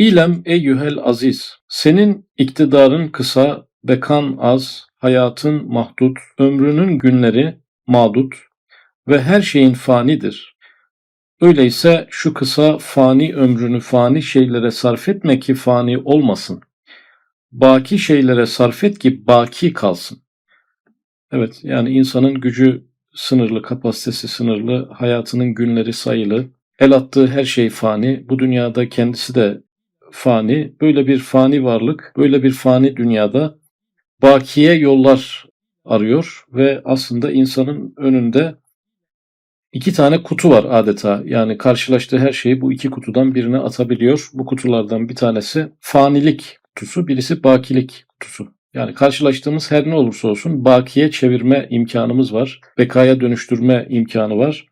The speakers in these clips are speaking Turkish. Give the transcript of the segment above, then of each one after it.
İlem eyyühel aziz, senin iktidarın kısa, bekan az, hayatın mahdut, ömrünün günleri mağdut ve her şeyin fanidir. Öyleyse şu kısa fani ömrünü fani şeylere sarf etme ki fani olmasın. Baki şeylere sarf et ki baki kalsın. Evet yani insanın gücü sınırlı, kapasitesi sınırlı, hayatının günleri sayılı, el attığı her şey fani, bu dünyada kendisi de fani, böyle bir fani varlık, böyle bir fani dünyada bakiye yollar arıyor ve aslında insanın önünde iki tane kutu var adeta. Yani karşılaştığı her şeyi bu iki kutudan birine atabiliyor. Bu kutulardan bir tanesi fanilik kutusu, birisi bakilik kutusu. Yani karşılaştığımız her ne olursa olsun bakiye çevirme imkanımız var. Bekaya dönüştürme imkanı var.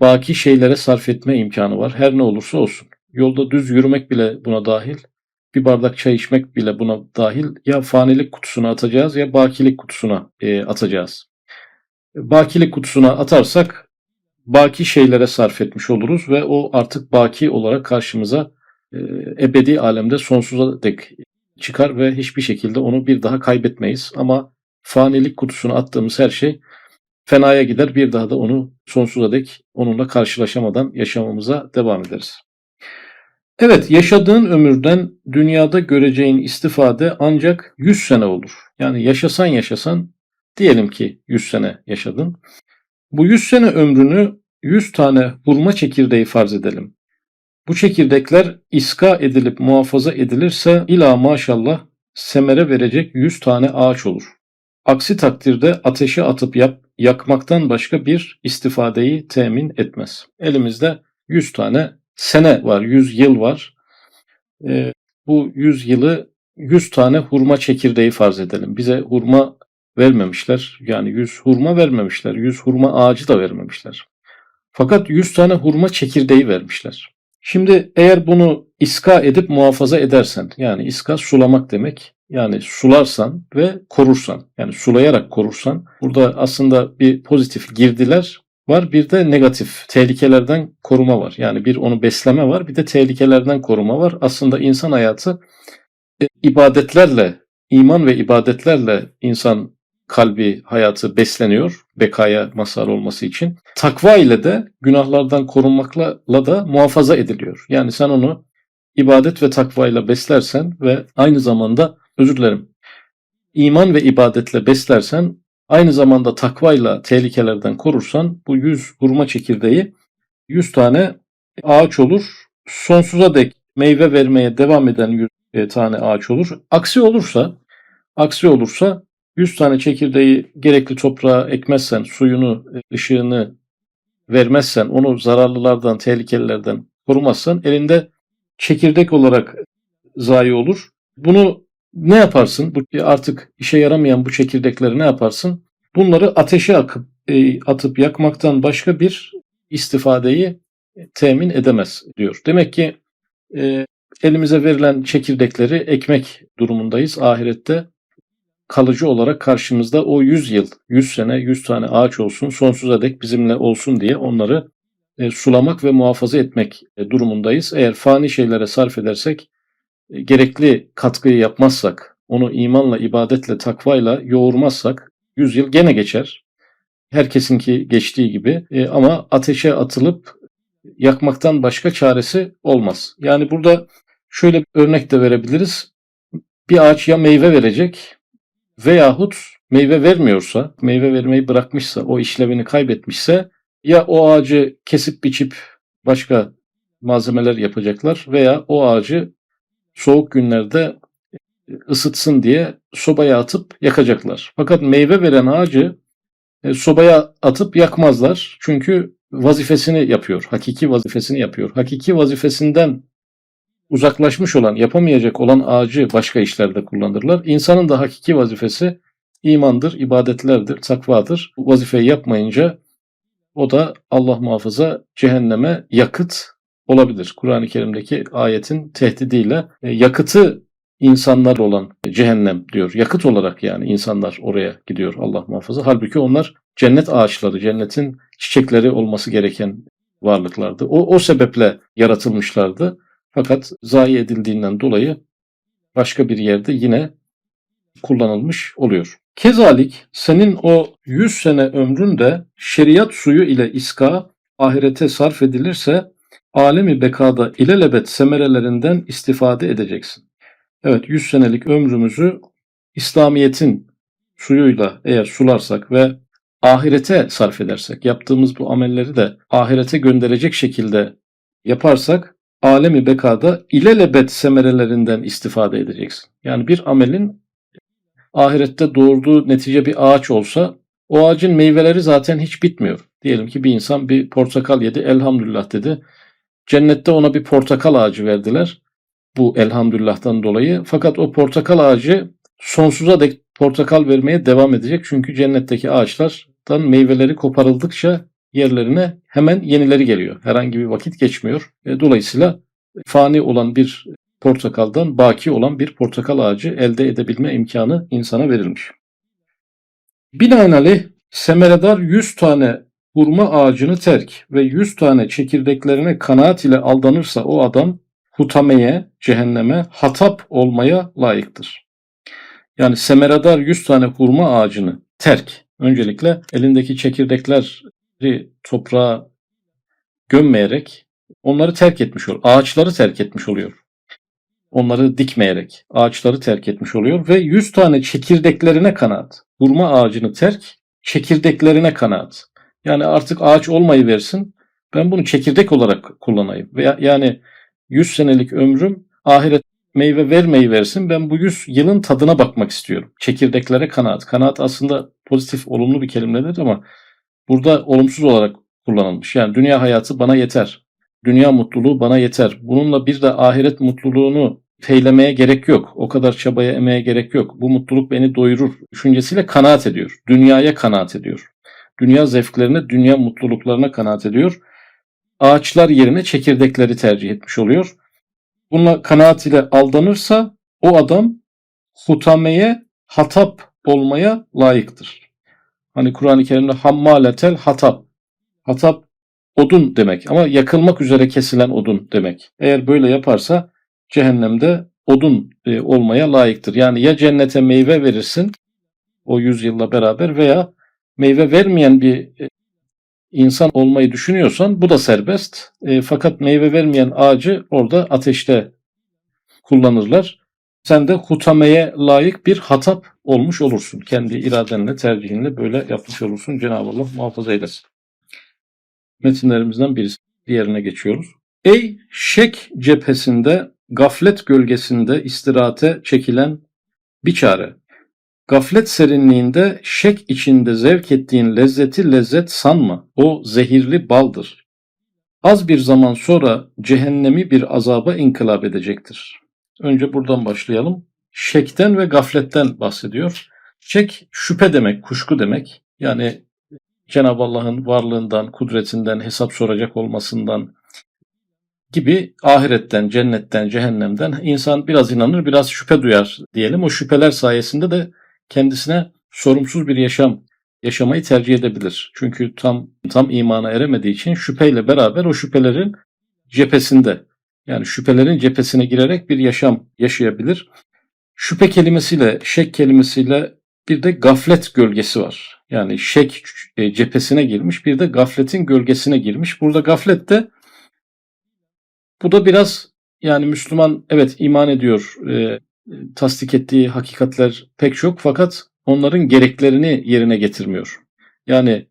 Baki şeylere sarf etme imkanı var. Her ne olursa olsun. Yolda düz yürümek bile buna dahil. Bir bardak çay içmek bile buna dahil. Ya fanilik kutusuna atacağız ya bakilik kutusuna e, atacağız. Bakilik kutusuna atarsak baki şeylere sarf etmiş oluruz ve o artık baki olarak karşımıza e, ebedi alemde sonsuza dek çıkar ve hiçbir şekilde onu bir daha kaybetmeyiz. Ama fanilik kutusuna attığımız her şey fenaya gider bir daha da onu sonsuza dek onunla karşılaşamadan yaşamamıza devam ederiz. Evet, yaşadığın ömürden dünyada göreceğin istifade ancak 100 sene olur. Yani yaşasan yaşasan diyelim ki 100 sene yaşadın. Bu 100 sene ömrünü 100 tane hurma çekirdeği farz edelim. Bu çekirdekler iska edilip muhafaza edilirse ila maşallah semere verecek 100 tane ağaç olur. Aksi takdirde ateşe atıp yap, yakmaktan başka bir istifadeyi temin etmez. Elimizde 100 tane sene var, 100 yıl var. E, bu 100 yılı 100 tane hurma çekirdeği farz edelim. Bize hurma vermemişler. Yani 100 hurma vermemişler. 100 hurma ağacı da vermemişler. Fakat 100 tane hurma çekirdeği vermişler. Şimdi eğer bunu iska edip muhafaza edersen, yani iska sulamak demek, yani sularsan ve korursan, yani sulayarak korursan, burada aslında bir pozitif girdiler var, bir de negatif tehlikelerden koruma var. Yani bir onu besleme var, bir de tehlikelerden koruma var. Aslında insan hayatı e, ibadetlerle, iman ve ibadetlerle insan kalbi, hayatı besleniyor bekaya mazhar olması için. Takva ile de günahlardan korunmakla da muhafaza ediliyor. Yani sen onu ibadet ve takva ile beslersen ve aynı zamanda özür dilerim iman ve ibadetle beslersen aynı zamanda takvayla tehlikelerden korursan bu 100 hurma çekirdeği 100 tane ağaç olur. Sonsuza dek meyve vermeye devam eden 100 e, tane ağaç olur. Aksi olursa aksi olursa 100 tane çekirdeği gerekli toprağa ekmezsen, suyunu, ışığını vermezsen, onu zararlılardan, tehlikelilerden korumazsan elinde çekirdek olarak zayi olur. Bunu ne yaparsın? Bu artık işe yaramayan bu çekirdekleri ne yaparsın? Bunları ateşe akıp e, atıp yakmaktan başka bir istifadeyi temin edemez diyor. Demek ki e, elimize verilen çekirdekleri ekmek durumundayız ahirette kalıcı olarak karşımızda o 100 yıl, 100 sene, 100 tane ağaç olsun, sonsuza dek bizimle olsun diye onları e, sulamak ve muhafaza etmek e, durumundayız. Eğer fani şeylere sarf edersek, e, gerekli katkıyı yapmazsak, onu imanla, ibadetle, takvayla yoğurmazsak 100 yıl gene geçer. Herkesinki geçtiği gibi e, ama ateşe atılıp yakmaktan başka çaresi olmaz. Yani burada şöyle bir örnek de verebiliriz. Bir ağaç ya meyve verecek veyahut meyve vermiyorsa, meyve vermeyi bırakmışsa, o işlevini kaybetmişse ya o ağacı kesip biçip başka malzemeler yapacaklar veya o ağacı soğuk günlerde ısıtsın diye sobaya atıp yakacaklar. Fakat meyve veren ağacı e, sobaya atıp yakmazlar. Çünkü vazifesini yapıyor. Hakiki vazifesini yapıyor. Hakiki vazifesinden uzaklaşmış olan, yapamayacak olan ağacı başka işlerde kullanırlar. İnsanın da hakiki vazifesi imandır, ibadetlerdir, takvadır. Bu vazifeyi yapmayınca o da Allah muhafaza cehenneme yakıt olabilir. Kur'an-ı Kerim'deki ayetin tehdidiyle e, yakıtı insanlar olan cehennem diyor. Yakıt olarak yani insanlar oraya gidiyor Allah muhafaza. Halbuki onlar cennet ağaçları, cennetin çiçekleri olması gereken varlıklardı. O, o sebeple yaratılmışlardı. Fakat zayi edildiğinden dolayı başka bir yerde yine kullanılmış oluyor. Kezalik senin o 100 sene ömrün de şeriat suyu ile iska ahirete sarf edilirse alemi bekada ilelebet semerelerinden istifade edeceksin. Evet 100 senelik ömrümüzü İslamiyet'in suyuyla eğer sularsak ve ahirete sarf edersek, yaptığımız bu amelleri de ahirete gönderecek şekilde yaparsak, alemi bekada ilelebet semerelerinden istifade edeceksin. Yani bir amelin ahirette doğurduğu netice bir ağaç olsa, o ağacın meyveleri zaten hiç bitmiyor. Diyelim ki bir insan bir portakal yedi, elhamdülillah dedi. Cennette ona bir portakal ağacı verdiler. Bu elhamdülillah'tan dolayı. Fakat o portakal ağacı sonsuza dek portakal vermeye devam edecek. Çünkü cennetteki ağaçlardan meyveleri koparıldıkça yerlerine hemen yenileri geliyor. Herhangi bir vakit geçmiyor. E, Dolayısıyla fani olan bir portakaldan baki olan bir portakal ağacı elde edebilme imkanı insana verilmiş. Binaenaleyh semeredar 100 tane hurma ağacını terk ve 100 tane çekirdeklerine kanaat ile aldanırsa o adam hutameye, cehenneme, hatap olmaya layıktır. Yani semeradar 100 tane hurma ağacını terk. Öncelikle elindeki çekirdekleri toprağa gömmeyerek onları terk etmiş oluyor. Ağaçları terk etmiş oluyor. Onları dikmeyerek ağaçları terk etmiş oluyor ve 100 tane çekirdeklerine kanaat. Hurma ağacını terk, çekirdeklerine kanaat. Yani artık ağaç olmayı versin. Ben bunu çekirdek olarak kullanayım. Veya yani 100 senelik ömrüm ahiret meyve vermeyi versin. Ben bu 100 yılın tadına bakmak istiyorum. Çekirdeklere kanaat. Kanaat aslında pozitif, olumlu bir kelimedir ama burada olumsuz olarak kullanılmış. Yani dünya hayatı bana yeter. Dünya mutluluğu bana yeter. Bununla bir de ahiret mutluluğunu feylemeye gerek yok. O kadar çabaya emeğe gerek yok. Bu mutluluk beni doyurur düşüncesiyle kanaat ediyor. Dünyaya kanaat ediyor. Dünya zevklerine, dünya mutluluklarına kanaat ediyor. Ağaçlar yerine çekirdekleri tercih etmiş oluyor. Bununla kanaat ile aldanırsa o adam hutameye, hatap olmaya layıktır. Hani Kur'an-ı Kerim'de hammaletel hatap. Hatap odun demek ama yakılmak üzere kesilen odun demek. Eğer böyle yaparsa cehennemde odun e, olmaya layıktır. Yani ya cennete meyve verirsin o yüzyılla beraber veya meyve vermeyen bir e, insan olmayı düşünüyorsan bu da serbest. E, fakat meyve vermeyen ağacı orada ateşte kullanırlar. Sen de hutameye layık bir hatap olmuş olursun. Kendi iradenle, tercihinle böyle yapmış olursun. Cenab-ı Allah muhafaza eylesin. Metinlerimizden birisi. Diğerine geçiyoruz. Ey şek cephesinde, gaflet gölgesinde istirahate çekilen bir çare. Gaflet serinliğinde şek içinde zevk ettiğin lezzeti lezzet sanma. O zehirli baldır. Az bir zaman sonra cehennemi bir azaba inkılap edecektir. Önce buradan başlayalım. Şekten ve gafletten bahsediyor. Şek şüphe demek, kuşku demek. Yani Cenab-ı Allah'ın varlığından, kudretinden, hesap soracak olmasından gibi ahiretten, cennetten, cehennemden insan biraz inanır, biraz şüphe duyar diyelim. O şüpheler sayesinde de kendisine sorumsuz bir yaşam yaşamayı tercih edebilir. Çünkü tam tam imana eremediği için şüpheyle beraber o şüphelerin cephesinde yani şüphelerin cephesine girerek bir yaşam yaşayabilir. Şüphe kelimesiyle, şek kelimesiyle bir de gaflet gölgesi var. Yani şek e, cephesine girmiş, bir de gafletin gölgesine girmiş. Burada gaflet de bu da biraz yani Müslüman evet iman ediyor, e, tasdik ettiği hakikatler pek çok fakat onların gereklerini yerine getirmiyor. Yani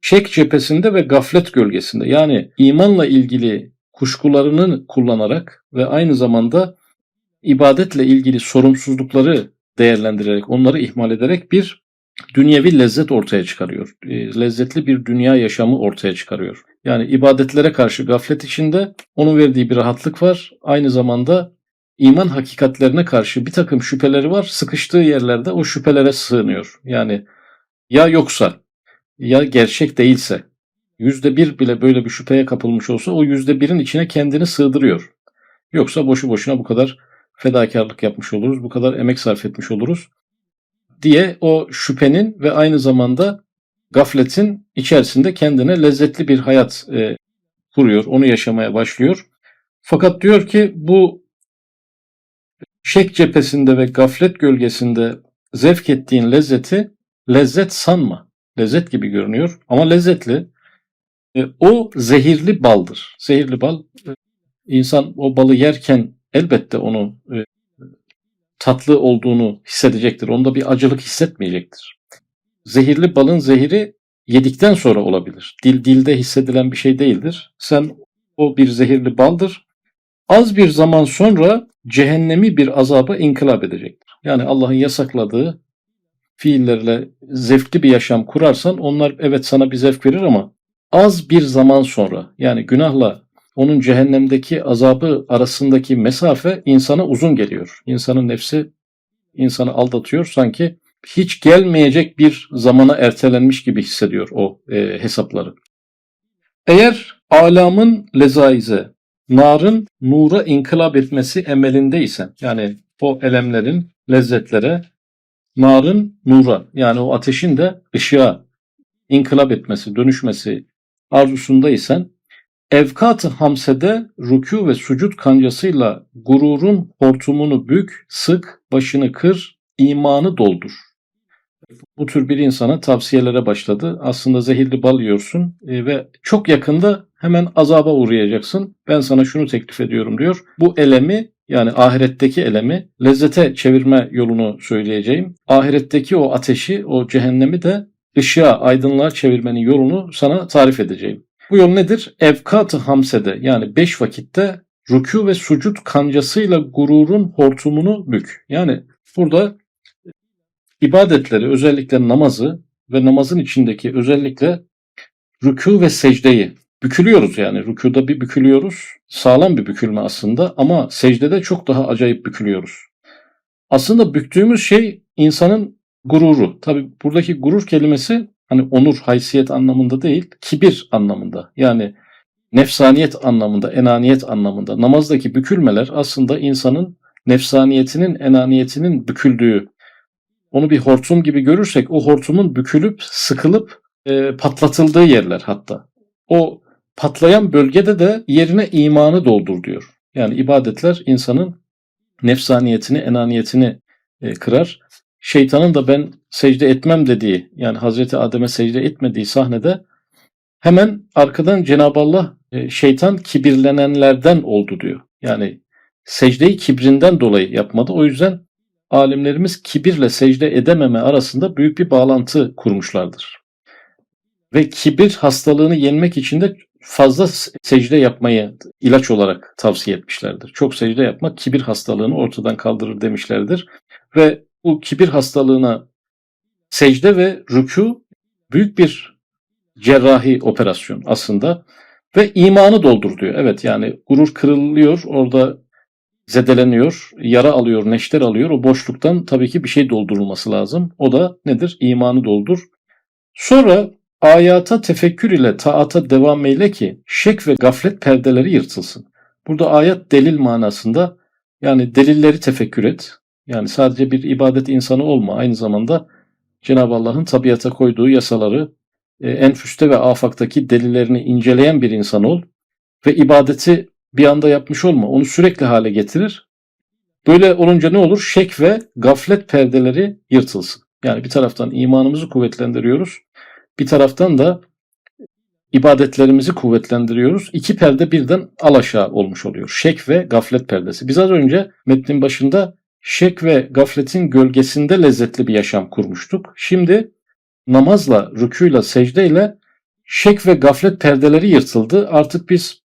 şek cephesinde ve gaflet gölgesinde yani imanla ilgili kuşkularını kullanarak ve aynı zamanda ibadetle ilgili sorumsuzlukları değerlendirerek, onları ihmal ederek bir dünyevi lezzet ortaya çıkarıyor. E, lezzetli bir dünya yaşamı ortaya çıkarıyor. Yani ibadetlere karşı gaflet içinde onun verdiği bir rahatlık var. Aynı zamanda iman hakikatlerine karşı bir takım şüpheleri var. Sıkıştığı yerlerde o şüphelere sığınıyor. Yani ya yoksa ya gerçek değilse yüzde bir bile böyle bir şüpheye kapılmış olsa o yüzde birin içine kendini sığdırıyor. Yoksa boşu boşuna bu kadar fedakarlık yapmış oluruz, bu kadar emek sarf etmiş oluruz diye o şüphenin ve aynı zamanda gafletin içerisinde kendine lezzetli bir hayat e, kuruyor, onu yaşamaya başlıyor. Fakat diyor ki bu şek cephesinde ve gaflet gölgesinde zevk ettiğin lezzeti lezzet sanma. Lezzet gibi görünüyor ama lezzetli. E, o zehirli baldır. Zehirli bal e, insan o balı yerken elbette onu e, tatlı olduğunu hissedecektir. Onda bir acılık hissetmeyecektir. Zehirli balın zehiri yedikten sonra olabilir. Dil dilde hissedilen bir şey değildir. Sen o bir zehirli baldır. Az bir zaman sonra cehennemi bir azaba inkılap edecektir. Yani Allah'ın yasakladığı fiillerle zevkli bir yaşam kurarsan onlar evet sana bir zevk verir ama az bir zaman sonra yani günahla onun cehennemdeki azabı arasındaki mesafe insana uzun geliyor. İnsanın nefsi insanı aldatıyor sanki hiç gelmeyecek bir zamana ertelenmiş gibi hissediyor o e, hesapları. Eğer alamın lezaize, narın nura inkılap etmesi emelindeysen yani o elemlerin lezzetlere narın nura yani o ateşin de ışığa inkılap etmesi, dönüşmesi arzusundaysan evkat-ı hamsede rükû ve sucud kancasıyla gururun hortumunu bük, sık, başını kır, imanı doldur. Bu tür bir insana tavsiyelere başladı. Aslında zehirli bal yiyorsun e, ve çok yakında hemen azaba uğrayacaksın. Ben sana şunu teklif ediyorum diyor. Bu elemi yani ahiretteki elemi lezzete çevirme yolunu söyleyeceğim. Ahiretteki o ateşi, o cehennemi de ışığa, aydınlığa çevirmenin yolunu sana tarif edeceğim. Bu yol nedir? Evkat-ı hamsede yani beş vakitte rükû ve sucud kancasıyla gururun hortumunu bük. Yani burada ibadetleri özellikle namazı ve namazın içindeki özellikle rükû ve secdeyi bükülüyoruz yani. Rükuda bir bükülüyoruz. Sağlam bir bükülme aslında ama secdede çok daha acayip bükülüyoruz. Aslında büktüğümüz şey insanın gururu. Tabi buradaki gurur kelimesi hani onur, haysiyet anlamında değil, kibir anlamında. Yani nefsaniyet anlamında, enaniyet anlamında. Namazdaki bükülmeler aslında insanın nefsaniyetinin, enaniyetinin büküldüğü. Onu bir hortum gibi görürsek o hortumun bükülüp, sıkılıp e, patlatıldığı yerler hatta. O patlayan bölgede de yerine imanı doldur diyor. Yani ibadetler insanın nefsaniyetini, enaniyetini e, kırar. Şeytanın da ben secde etmem dediği yani Hazreti Adem'e secde etmediği sahnede hemen arkadan Cenab-ı Allah e, şeytan kibirlenenlerden oldu diyor. Yani secdeyi kibrinden dolayı yapmadı. O yüzden alimlerimiz kibirle secde edememe arasında büyük bir bağlantı kurmuşlardır. Ve kibir hastalığını yenmek için de fazla secde yapmayı ilaç olarak tavsiye etmişlerdir. Çok secde yapmak kibir hastalığını ortadan kaldırır demişlerdir. Ve bu kibir hastalığına secde ve rükû büyük bir cerrahi operasyon aslında ve imanı doldur. Evet yani gurur kırılıyor, orada zedeleniyor, yara alıyor, neşter alıyor. O boşluktan tabii ki bir şey doldurulması lazım. O da nedir? İmanı doldur. Sonra Ayata tefekkür ile taata devam eyle ki şek ve gaflet perdeleri yırtılsın. Burada ayet delil manasında yani delilleri tefekkür et. Yani sadece bir ibadet insanı olma. Aynı zamanda Cenab-ı Allah'ın tabiata koyduğu yasaları e, enfüste ve afaktaki delillerini inceleyen bir insan ol. Ve ibadeti bir anda yapmış olma. Onu sürekli hale getirir. Böyle olunca ne olur? Şek ve gaflet perdeleri yırtılsın. Yani bir taraftan imanımızı kuvvetlendiriyoruz. Bir taraftan da ibadetlerimizi kuvvetlendiriyoruz. İki perde birden alaşağı olmuş oluyor. Şek ve gaflet perdesi. Biz az önce metnin başında şek ve gafletin gölgesinde lezzetli bir yaşam kurmuştuk. Şimdi namazla, rükuyla, secdeyle şek ve gaflet perdeleri yırtıldı. Artık biz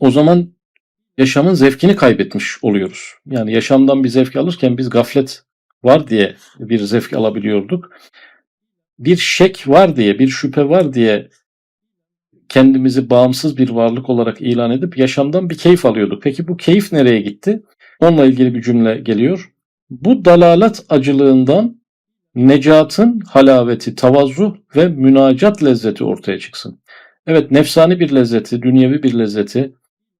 o zaman yaşamın zevkini kaybetmiş oluyoruz. Yani yaşamdan bir zevk alırken biz gaflet var diye bir zevk alabiliyorduk bir şek var diye, bir şüphe var diye kendimizi bağımsız bir varlık olarak ilan edip yaşamdan bir keyif alıyorduk. Peki bu keyif nereye gitti? Onunla ilgili bir cümle geliyor. Bu dalalat acılığından necatın halaveti, tavazu ve münacat lezzeti ortaya çıksın. Evet nefsani bir lezzeti, dünyevi bir lezzeti,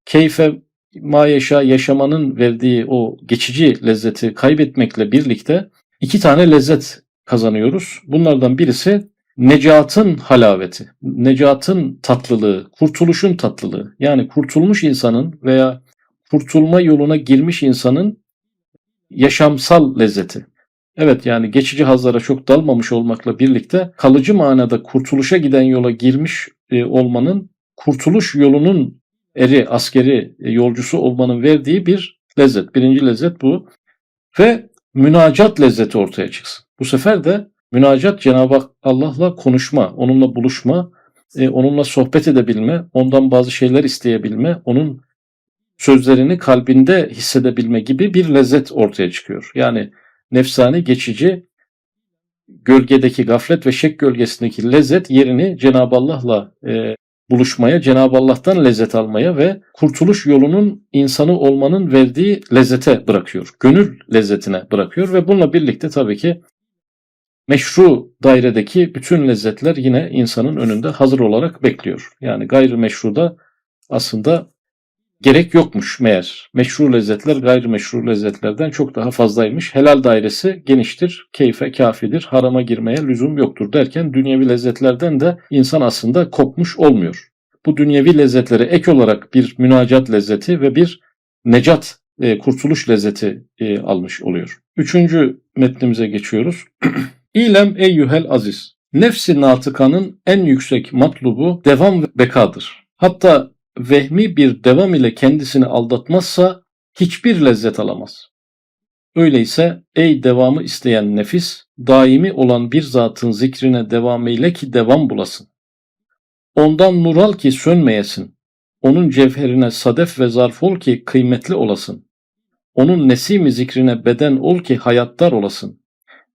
keyfe mayeşa yaşamanın verdiği o geçici lezzeti kaybetmekle birlikte iki tane lezzet kazanıyoruz. Bunlardan birisi necatın halaveti, necatın tatlılığı, kurtuluşun tatlılığı. Yani kurtulmuş insanın veya kurtulma yoluna girmiş insanın yaşamsal lezzeti. Evet yani geçici hazlara çok dalmamış olmakla birlikte kalıcı manada kurtuluşa giden yola girmiş e, olmanın kurtuluş yolunun eri, askeri, e, yolcusu olmanın verdiği bir lezzet. Birinci lezzet bu. Ve münacat lezzeti ortaya çıksın. Bu sefer de münacat Cenab-ı Allah'la konuşma, onunla buluşma, e, onunla sohbet edebilme, ondan bazı şeyler isteyebilme, onun sözlerini kalbinde hissedebilme gibi bir lezzet ortaya çıkıyor. Yani nefsani geçici gölgedeki gaflet ve şek gölgesindeki lezzet yerini Cenab-ı Allah'la e, buluşmaya, Cenab-ı Allah'tan lezzet almaya ve kurtuluş yolunun insanı olmanın verdiği lezzete bırakıyor. Gönül lezzetine bırakıyor ve bununla birlikte tabii ki meşru dairedeki bütün lezzetler yine insanın önünde hazır olarak bekliyor. Yani gayrimeşruda aslında gerek yokmuş meğer. Meşru lezzetler gayrimeşru lezzetlerden çok daha fazlaymış. Helal dairesi geniştir, keyfe kafidir, harama girmeye lüzum yoktur derken dünyevi lezzetlerden de insan aslında kopmuş olmuyor. Bu dünyevi lezzetlere ek olarak bir münacat lezzeti ve bir necat, e, kurtuluş lezzeti e, almış oluyor. Üçüncü metnimize geçiyoruz. İlem eyyühel aziz. Nefsi natıkanın en yüksek matlubu devam ve bekadır. Hatta vehmi bir devam ile kendisini aldatmazsa hiçbir lezzet alamaz. Öyleyse ey devamı isteyen nefis, daimi olan bir zatın zikrine devam eyle ki devam bulasın. Ondan nur al ki sönmeyesin. Onun cevherine sadef ve zarf ol ki kıymetli olasın. Onun nesimi zikrine beden ol ki hayattar olasın.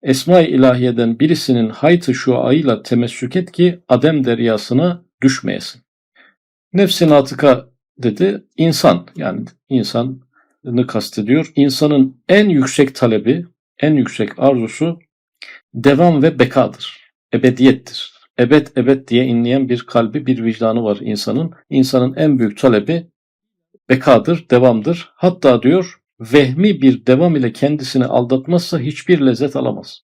Esma-i ilahiyeden birisinin haytı şuayla temessük et ki adem deryasına düşmeyesin. Nefsin atıka dedi insan yani insanı kastediyor. İnsanın en yüksek talebi, en yüksek arzusu devam ve bekadır. Ebediyettir. Ebed ebed diye inleyen bir kalbi, bir vicdanı var insanın. İnsanın en büyük talebi bekadır, devamdır. Hatta diyor vehmi bir devam ile kendisini aldatmazsa hiçbir lezzet alamaz.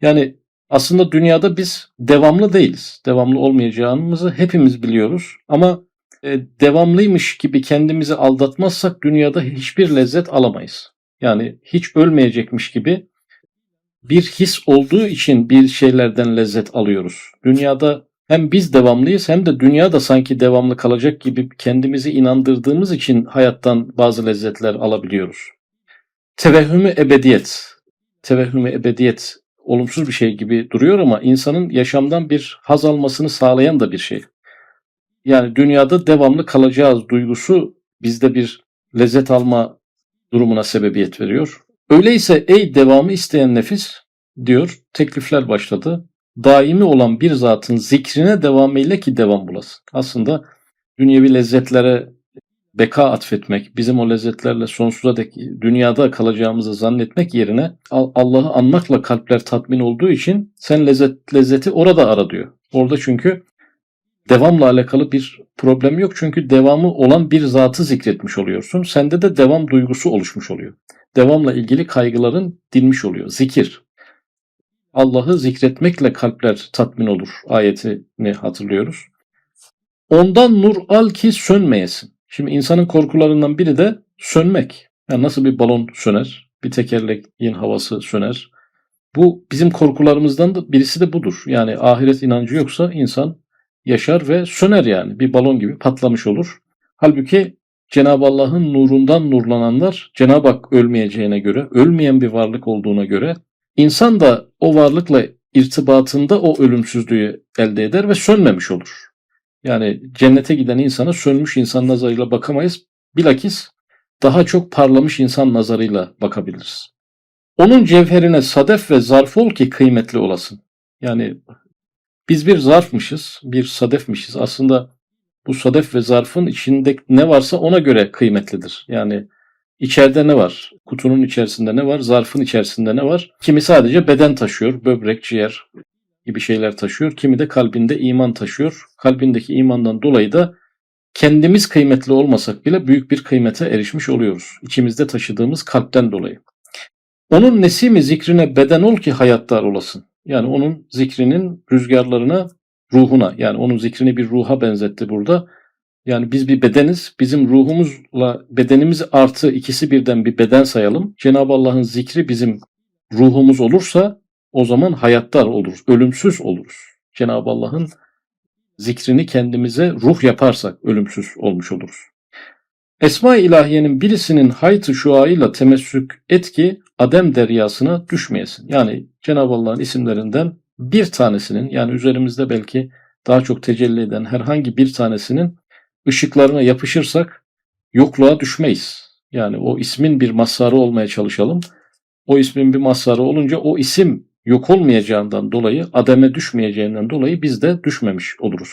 Yani aslında dünyada biz devamlı değiliz. Devamlı olmayacağımızı hepimiz biliyoruz. Ama e, devamlıymış gibi kendimizi aldatmazsak dünyada hiçbir lezzet alamayız. Yani hiç ölmeyecekmiş gibi bir his olduğu için bir şeylerden lezzet alıyoruz. Dünyada hem biz devamlıyız hem de dünya da sanki devamlı kalacak gibi kendimizi inandırdığımız için hayattan bazı lezzetler alabiliyoruz. Tevehhümü ebediyet. Tevehhümü ebediyet olumsuz bir şey gibi duruyor ama insanın yaşamdan bir haz almasını sağlayan da bir şey. Yani dünyada devamlı kalacağız duygusu bizde bir lezzet alma durumuna sebebiyet veriyor. Öyleyse ey devamı isteyen nefis diyor teklifler başladı. Daimi olan bir zatın zikrine devam eyle ki devam bulasın. Aslında dünyevi lezzetlere beka atfetmek, bizim o lezzetlerle sonsuza dek dünyada kalacağımızı zannetmek yerine Allah'ı anmakla kalpler tatmin olduğu için sen lezzet lezzeti orada ara diyor. Orada çünkü devamla alakalı bir problem yok. Çünkü devamı olan bir zatı zikretmiş oluyorsun. Sende de devam duygusu oluşmuş oluyor. Devamla ilgili kaygıların dinmiş oluyor. Zikir. Allah'ı zikretmekle kalpler tatmin olur ayetini hatırlıyoruz. Ondan nur al ki sönmeyesin. Şimdi insanın korkularından biri de sönmek. Yani nasıl bir balon söner, bir tekerleğin havası söner. Bu bizim korkularımızdan da birisi de budur. Yani ahiret inancı yoksa insan yaşar ve söner yani. Bir balon gibi patlamış olur. Halbuki Cenab-ı Allah'ın nurundan nurlananlar Cenab-ı Hak ölmeyeceğine göre, ölmeyen bir varlık olduğuna göre insan da o varlıkla irtibatında o ölümsüzlüğü elde eder ve sönmemiş olur. Yani cennete giden insana sönmüş insan nazarıyla bakamayız. Bilakis daha çok parlamış insan nazarıyla bakabiliriz. Onun cevherine sadef ve zarf ol ki kıymetli olasın. Yani biz bir zarfmışız, bir sadefmişiz. Aslında bu sadef ve zarfın içinde ne varsa ona göre kıymetlidir. Yani içeride ne var? Kutunun içerisinde ne var? Zarfın içerisinde ne var? Kimi sadece beden taşıyor, böbrek, ciğer gibi şeyler taşıyor. Kimi de kalbinde iman taşıyor. Kalbindeki imandan dolayı da kendimiz kıymetli olmasak bile büyük bir kıymete erişmiş oluyoruz. İçimizde taşıdığımız kalpten dolayı. Onun nesimi zikrine beden ol ki hayattar olasın. Yani onun zikrinin rüzgarlarına, ruhuna yani onun zikrini bir ruha benzetti burada. Yani biz bir bedeniz. Bizim ruhumuzla bedenimiz artı ikisi birden bir beden sayalım. Cenab-ı Allah'ın zikri bizim ruhumuz olursa o zaman hayattar oluruz. Ölümsüz oluruz. Cenab-ı Allah'ın zikrini kendimize ruh yaparsak ölümsüz olmuş oluruz. Esma-i ilahiyenin birisinin haytı şuayla temessük et ki Adem deryasına düşmeyesin. Yani Cenab-ı Allah'ın isimlerinden bir tanesinin yani üzerimizde belki daha çok tecelli eden herhangi bir tanesinin ışıklarına yapışırsak yokluğa düşmeyiz. Yani o ismin bir mazharı olmaya çalışalım. O ismin bir mazharı olunca o isim yok olmayacağından dolayı, ademe düşmeyeceğinden dolayı biz de düşmemiş oluruz.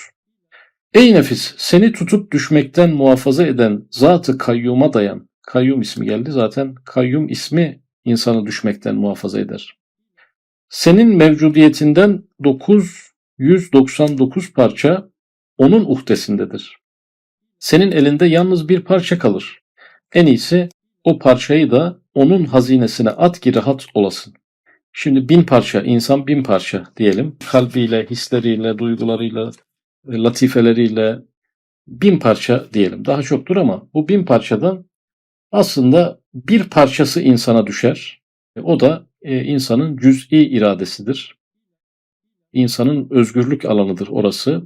Ey nefis, seni tutup düşmekten muhafaza eden zatı kayyuma dayan. Kayyum ismi geldi zaten. Kayyum ismi insanı düşmekten muhafaza eder. Senin mevcudiyetinden 999 parça onun uhdesindedir. Senin elinde yalnız bir parça kalır. En iyisi o parçayı da onun hazinesine at ki rahat olasın. Şimdi bin parça, insan bin parça diyelim. Kalbiyle, hisleriyle, duygularıyla, e, latifeleriyle bin parça diyelim. Daha çoktur ama bu bin parçadan aslında bir parçası insana düşer. E, O da e, insanın cüz'i iradesidir. İnsanın özgürlük alanıdır orası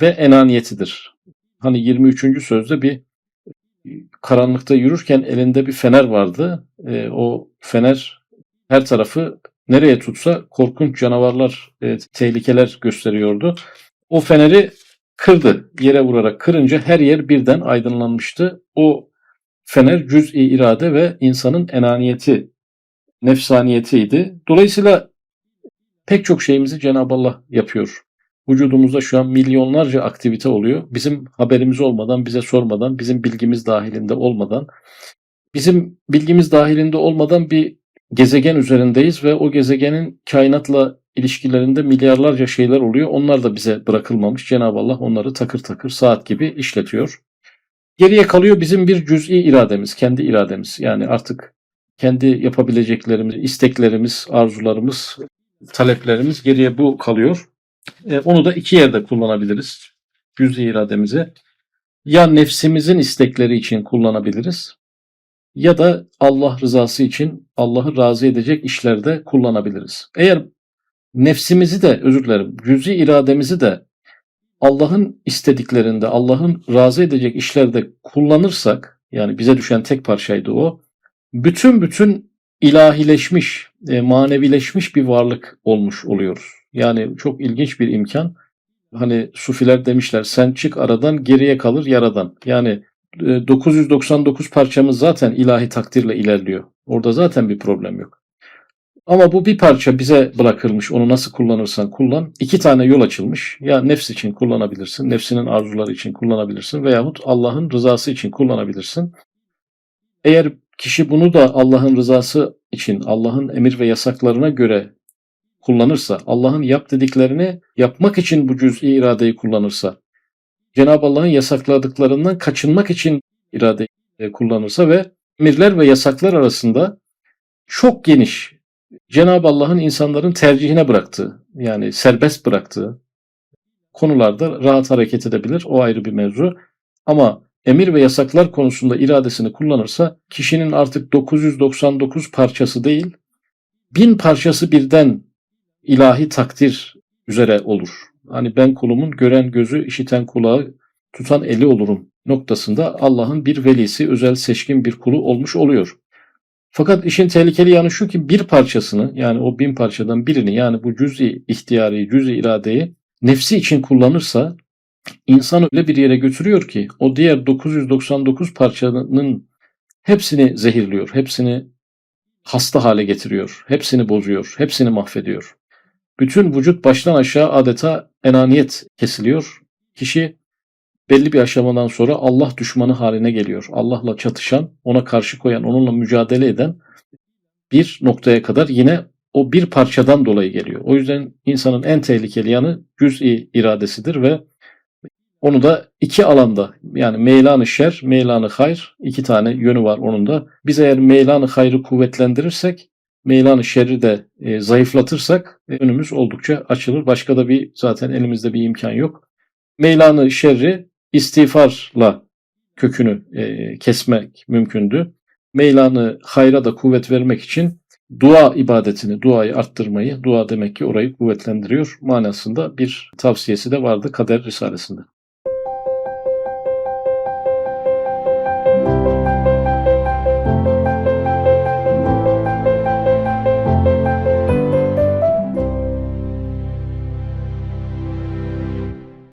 ve enaniyetidir. Hani 23. sözde bir karanlıkta yürürken elinde bir fener vardı. E, o fener her tarafı nereye tutsa korkunç canavarlar, e, tehlikeler gösteriyordu. O feneri kırdı. Yere vurarak kırınca her yer birden aydınlanmıştı. O fener cüz'i irade ve insanın enaniyeti, nefsaniyetiydi. Dolayısıyla pek çok şeyimizi Cenab-ı Allah yapıyor. Vücudumuzda şu an milyonlarca aktivite oluyor. Bizim haberimiz olmadan, bize sormadan, bizim bilgimiz dahilinde olmadan, bizim bilgimiz dahilinde olmadan bir gezegen üzerindeyiz ve o gezegenin kainatla ilişkilerinde milyarlarca şeyler oluyor. Onlar da bize bırakılmamış. Cenab-ı Allah onları takır takır saat gibi işletiyor. Geriye kalıyor bizim bir cüz'i irademiz, kendi irademiz. Yani artık kendi yapabileceklerimiz, isteklerimiz, arzularımız, taleplerimiz geriye bu kalıyor. E, onu da iki yerde kullanabiliriz. Cüz'i irademizi. Ya nefsimizin istekleri için kullanabiliriz ya da Allah rızası için Allah'ı razı edecek işlerde kullanabiliriz. Eğer nefsimizi de özür dilerim cüz'i irademizi de Allah'ın istediklerinde Allah'ın razı edecek işlerde kullanırsak yani bize düşen tek parçaydı o bütün bütün ilahileşmiş e, manevileşmiş bir varlık olmuş oluyoruz. Yani çok ilginç bir imkan. Hani sufiler demişler sen çık aradan geriye kalır yaradan. Yani 999 parçamız zaten ilahi takdirle ilerliyor. Orada zaten bir problem yok. Ama bu bir parça bize bırakılmış. Onu nasıl kullanırsan kullan. İki tane yol açılmış. Ya nefs için kullanabilirsin, nefsinin arzuları için kullanabilirsin veyahut Allah'ın rızası için kullanabilirsin. Eğer kişi bunu da Allah'ın rızası için, Allah'ın emir ve yasaklarına göre kullanırsa, Allah'ın yap dediklerini yapmak için bu cüz'i iradeyi kullanırsa, Cenab-ı Allah'ın yasakladıklarından kaçınmak için irade kullanırsa ve emirler ve yasaklar arasında çok geniş Cenab-ı Allah'ın insanların tercihine bıraktığı yani serbest bıraktığı konularda rahat hareket edebilir. O ayrı bir mevzu. Ama emir ve yasaklar konusunda iradesini kullanırsa kişinin artık 999 parçası değil bin parçası birden ilahi takdir üzere olur hani ben kulumun gören gözü, işiten kulağı, tutan eli olurum noktasında Allah'ın bir velisi, özel seçkin bir kulu olmuş oluyor. Fakat işin tehlikeli yanı şu ki bir parçasını yani o bin parçadan birini yani bu cüz'i ihtiyari, cüz'i iradeyi nefsi için kullanırsa insan öyle bir yere götürüyor ki o diğer 999 parçanın hepsini zehirliyor, hepsini hasta hale getiriyor, hepsini bozuyor, hepsini mahvediyor. Bütün vücut baştan aşağı adeta enaniyet kesiliyor. Kişi belli bir aşamadan sonra Allah düşmanı haline geliyor. Allah'la çatışan, ona karşı koyan, onunla mücadele eden bir noktaya kadar yine o bir parçadan dolayı geliyor. O yüzden insanın en tehlikeli yanı cüz'i iradesidir ve onu da iki alanda yani meylanı şer, meylanı hayır iki tane yönü var onun da. Biz eğer meylanı hayrı kuvvetlendirirsek meylanı şerri de e, zayıflatırsak e, önümüz oldukça açılır. Başka da bir zaten elimizde bir imkan yok. Meylanı şerri istiğfarla kökünü e, kesmek mümkündü. Meylanı hayra da kuvvet vermek için dua ibadetini, duayı arttırmayı, dua demek ki orayı kuvvetlendiriyor manasında bir tavsiyesi de vardı Kader Risalesi'nde.